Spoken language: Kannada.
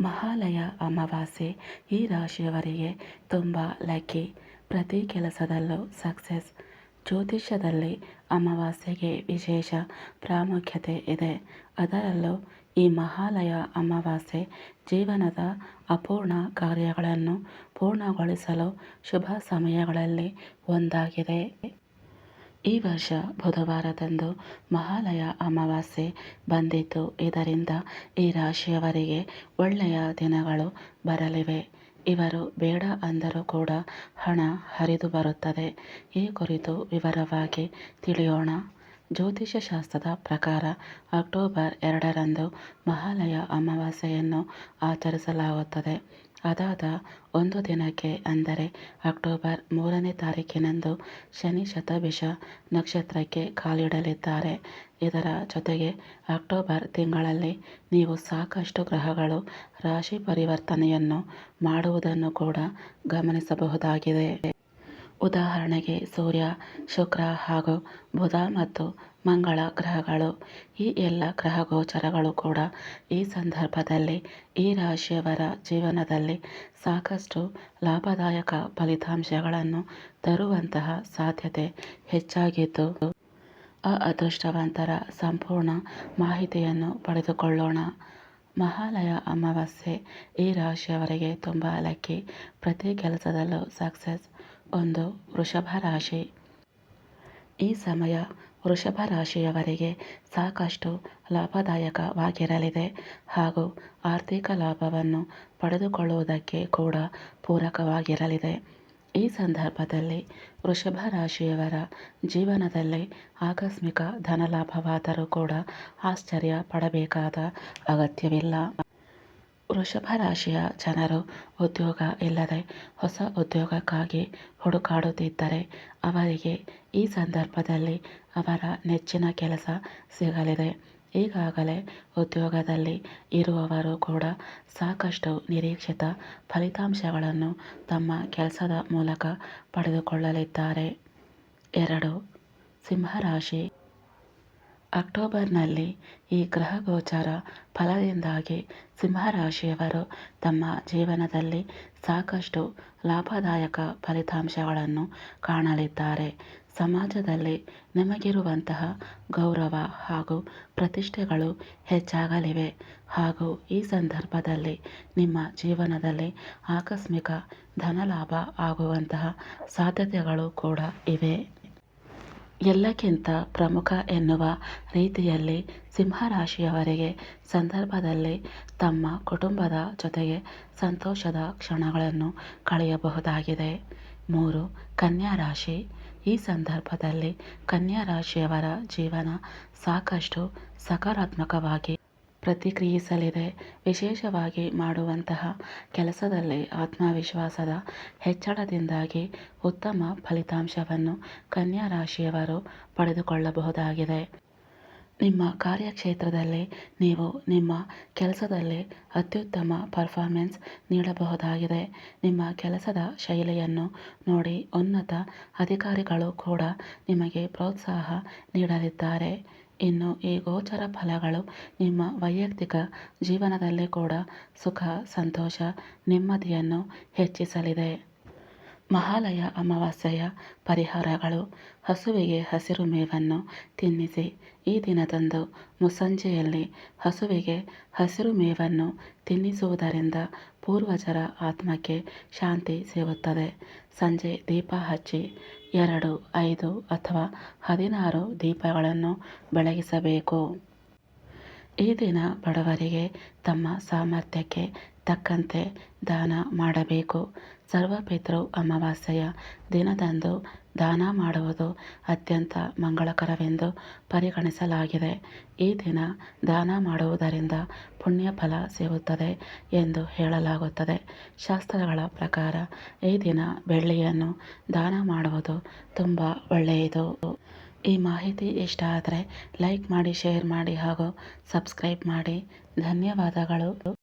ಮಹಾಲಯ ಅಮಾವಾಸ್ಯೆ ಈ ರಾಶಿಯವರಿಗೆ ತುಂಬ ಲಕ್ಕಿ. ಪ್ರತಿ ಕೆಲಸದಲ್ಲೂ ಸಕ್ಸಸ್. ಜ್ಯೋತಿಷ್ಯದಲ್ಲಿ ಅಮಾವಾಸ್ಯೆಗೆ ವಿಶೇಷ ಪ್ರಾಮುಖ್ಯತೆ ಇದೆ. ಅದರಲ್ಲೂ ಈ ಮಹಾಲಯ ಅಮಾವಾಸ್ಯೆ ಜೀವನದ ಅಪೂರ್ಣ ಕಾರ್ಯಗಳನ್ನು ಪೂರ್ಣಗೊಳಿಸಲು ಶುಭ ಸಮಯಗಳಲ್ಲಿ ಒಂದಾಗಿದೆ. ಈ ವರ್ಷ ಬುಧವಾರದಂದು ಮಹಾಲಯ ಅಮಾವಾಸ್ಯೆ ಬಂದಿದ್ದು. ಇದರಿಂದ ಈ ರಾಶಿಯವರಿಗೆ ಒಳ್ಳೆಯ ದಿನಗಳು ಬರಲಿವೆ. ಇವರು ಬೇಡ ಅಂದರೂ ಕೂಡ ಹಣ ಹರಿದು ಬರುತ್ತದೆ. ಈ ಕುರಿತು ವಿವರವಾಗಿ ತಿಳಿಯೋಣ. ಜ್ಯೋತಿಷ್ಯ ಶಾಸ್ತ್ರದ ಪ್ರಕಾರ ಅಕ್ಟೋಬರ್ ಎರಡರಂದು ಮಹಾಲಯ ಅಮಾವಾಸ್ಯೆಯನ್ನು ಆಚರಿಸಲಾಗುತ್ತದೆ. ಅದಾದ ಒಂದು ದಿನಕ್ಕೆ ಅಂದರೆ ಅಕ್ಟೋಬರ್ ಮೂರನೇ ತಾರೀಕಿನಂದು ಶನಿ ಶತಭಿಷ ನಕ್ಷತ್ರಕ್ಕೆ ಕಾಲಿಡಲಿದ್ದಾರೆ. ಇದರ ಜೊತೆಗೆ ಅಕ್ಟೋಬರ್ ತಿಂಗಳಲ್ಲಿ ನೀವು ಸಾಕಷ್ಟು ಗ್ರಹಗಳು, ರಾಶಿ ಪರಿವರ್ತನೆಯನ್ನು ಮಾಡುವುದನ್ನು ಕೂಡ ಗಮನಿಸಬಹುದಾಗಿದೆ. ಉದಾಹರಣೆಗೆ ಸೂರ್ಯ, ಶುಕ್ರ ಹಾಗೂ ಬುಧ ಮತ್ತು ಮಂಗಳ ಗ್ರಹಗಳು. ಈ ಎಲ್ಲ ಗ್ರಹ ಗೋಚರಗಳು ಕೂಡ ಈ ಸಂದರ್ಭದಲ್ಲಿ ಈ ರಾಶಿಯವರ ಜೀವನದಲ್ಲಿ ಸಾಕಷ್ಟು ಲಾಭದಾಯಕ ಫಲಿತಾಂಶಗಳನ್ನು ತರುವಂತಹ ಸಾಧ್ಯತೆ ಹೆಚ್ಚಾಗಿದ್ದು ಆ ಅದೃಷ್ಟವಂತರ ಸಂಪೂರ್ಣ ಮಾಹಿತಿಯನ್ನು ಪಡೆದುಕೊಳ್ಳೋಣ. ಮಹಾಲಯ ಅಮಾವಾಸ್ಯೆ ಈ ರಾಶಿಯವರಿಗೆ ತುಂಬ ಲಕ್ಕಿ. ಪ್ರತಿ ಕೆಲಸದಲ್ಲೂ ಸಕ್ಸಸ್. ಒಂದು ವೃಷಭ ರಾಶಿ ಈ ಸಮಯ ವೃಷಭ ರಾಶಿಯವರಿಗೆ ಸಾಕಷ್ಟು ಲಾಭದಾಯಕವಾಗಿರಲಿದೆ ಹಾಗೂ ಆರ್ಥಿಕ ಲಾಭವನ್ನು ಪಡೆದುಕೊಳ್ಳುವುದಕ್ಕೆ ಕೂಡ ಪೂರಕವಾಗಿರಲಿದೆ. ಈ ಸಂದರ್ಭದಲ್ಲಿ ವೃಷಭ ರಾಶಿಯವರ ಜೀವನದಲ್ಲಿ ಆಕಸ್ಮಿಕ ಧನಲಾಭವಾದರೂ ಕೂಡ ಆಶ್ಚರ್ಯ ಪಡಬೇಕಾದ ಅಗತ್ಯವಿಲ್ಲ. ವೃಷಭ ರಾಶಿಯ ಜನರು ಉದ್ಯೋಗ ಇಲ್ಲದೆ ಹೊಸ ಉದ್ಯೋಗಕ್ಕಾಗಿ ಹುಡುಕಾಡುತ್ತಿದ್ದರೆ ಅವರಿಗೆ ಈ ಸಂದರ್ಭದಲ್ಲಿ ಅವರ ನೆಚ್ಚಿನ ಕೆಲಸ ಸಿಗಲಿದೆ. ಈಗಾಗಲೇ ಉದ್ಯೋಗದಲ್ಲಿ ಇರುವವರು ಕೂಡ ಸಾಕಷ್ಟು ನಿರೀಕ್ಷಿತ ಫಲಿತಾಂಶಗಳನ್ನು ತಮ್ಮ ಕೆಲಸದ ಮೂಲಕ ಪಡೆದುಕೊಳ್ಳಲಿದ್ದಾರೆ. ಎರಡು, ಸಿಂಹರಾಶಿ ಅಕ್ಟೋಬರ್ನಲ್ಲಿ ಈ ಗ್ರಹ ಗೋಚರ ಫಲದಿಂದಾಗಿ ಸಿಂಹರಾಶಿಯವರು ತಮ್ಮ ಜೀವನದಲ್ಲಿ ಸಾಕಷ್ಟು ಲಾಭದಾಯಕ ಫಲಿತಾಂಶಗಳನ್ನು ಕಾಣಲಿದ್ದಾರೆ. ಸಮಾಜದಲ್ಲಿ ನಿಮಗಿರುವಂತಹ ಗೌರವ ಹಾಗೂ ಪ್ರತಿಷ್ಠೆಗಳು ಹೆಚ್ಚಾಗಲಿವೆ ಹಾಗೂ ಈ ಸಂದರ್ಭದಲ್ಲಿ ನಿಮ್ಮ ಜೀವನದಲ್ಲಿ ಆಕಸ್ಮಿಕ ಧನಲಾಭ ಆಗುವಂತಹ ಸಾಧ್ಯತೆಗಳು ಕೂಡ ಇವೆ. ಎಲ್ಲಕ್ಕಿಂತ ಪ್ರಮುಖ ಎನ್ನುವ ರೀತಿಯಲ್ಲಿ ಸಿಂಹರಾಶಿಯವರಿಗೆ ಸಂದರ್ಭದಲ್ಲಿ ತಮ್ಮ ಕುಟುಂಬದ ಜೊತೆಗೆ ಸಂತೋಷದ ಕ್ಷಣಗಳನ್ನು ಕಳೆಯಬಹುದಾಗಿದೆ. ಮೂರು, ಕನ್ಯಾ ರಾಶಿ. ಈ ಸಂದರ್ಭದಲ್ಲಿ ಕನ್ಯಾ ರಾಶಿಯವರ ಜೀವನ ಸಾಕಷ್ಟು ಸಕಾರಾತ್ಮಕವಾಗಿ ಪ್ರತಿಕ್ರಿಯಿಸಲಿದೆ. ವಿಶೇಷವಾಗಿ ಮಾಡುವಂತಹ ಕೆಲಸದಲ್ಲಿ ಆತ್ಮವಿಶ್ವಾಸದ ಹೆಚ್ಚಳದಿಂದಾಗಿ ಉತ್ತಮ ಫಲಿತಾಂಶವನ್ನು ಕನ್ಯಾ ರಾಶಿಯವರು ಪಡೆದುಕೊಳ್ಳಬಹುದಾಗಿದೆ. ನಿಮ್ಮ ಕಾರ್ಯಕ್ಷೇತ್ರದಲ್ಲಿ ನೀವು ನಿಮ್ಮ ಕೆಲಸದಲ್ಲಿ ಅತ್ಯುತ್ತಮ ಪರ್ಫಾರ್ಮೆನ್ಸ್ ನೀಡಬಹುದಾಗಿದೆ. ನಿಮ್ಮ ಕೆಲಸದ ಶೈಲಿಯನ್ನು ನೋಡಿ ಉನ್ನತ ಅಧಿಕಾರಿಗಳು ಕೂಡ ನಿಮಗೆ ಪ್ರೋತ್ಸಾಹ ನೀಡಲಿದ್ದಾರೆ. ಇನ್ನು ಈ ಗೋಚರ ಫಲಗಳು ನಿಮ್ಮ ವೈಯಕ್ತಿಕ ಜೀವನದಲ್ಲಿ ಕೂಡ ಸುಖ ಸಂತೋಷ ನೆಮ್ಮದಿಯನ್ನು ಹೆಚ್ಚಿಸಲಿದೆ. ಮಹಾಲಯ ಅಮಾವಾಸ್ಯೆಯ ಪರಿಹಾರಗಳು. ಹಸುವಿಗೆ ಹಸಿರು ಮೇವನ್ನು ತಿನ್ನಿಸಿ. ಈ ದಿನದಂದು ಮುಸಂಜೆಯಲ್ಲಿ ಹಸುವಿಗೆ ಹಸಿರು ಮೇವನ್ನು ತಿನ್ನಿಸುವುದರಿಂದ ಪೂರ್ವಜರ ಆತ್ಮಕ್ಕೆ ಶಾಂತಿ ಸಿಗುತ್ತದೆ ಸಂಜೆ ದೀಪ ಹಚ್ಚಿ ಎರಡು, ಐದು ಅಥವಾ ಹದಿನಾರು ದೀಪಗಳನ್ನು ಬೆಳಗಿಸಬೇಕು. ಈ ದಿನ ಬಡವರಿಗೆ ತಮ್ಮ ಸಾಮರ್ಥ್ಯಕ್ಕೆ ತಕ್ಕಂತೆ ದಾನ ಮಾಡಬೇಕು. ಸರ್ವಪಿತೃ ಅಮಾವಾಸ್ಯೆಯ ದಿನದಂದು ದಾನ ಮಾಡುವುದು ಅತ್ಯಂತ ಮಂಗಳಕರವೆಂದು ಪರಿಗಣಿಸಲಾಗಿದೆ. ಈ ದಿನ ದಾನ ಮಾಡುವುದರಿಂದ ಪುಣ್ಯ ಫಲ ಸಿಗುತ್ತದೆ ಎಂದು ಹೇಳಲಾಗುತ್ತದೆ. ಶಾಸ್ತ್ರಗಳ ಪ್ರಕಾರ ಈ ದಿನ ಬೆಳ್ಳಿಯನ್ನು ದಾನ ಮಾಡುವುದು ತುಂಬ ಒಳ್ಳೆಯದು. ಈ ಮಾಹಿತಿ ಇಷ್ಟ ಆದರೆ ಲೈಕ್ ಮಾಡಿ, ಶೇರ್ ಮಾಡಿ ಹಾಗೂ ಸಬ್ಸ್ಕ್ರೈಬ್ ಮಾಡಿ. ಧನ್ಯವಾದಗಳು.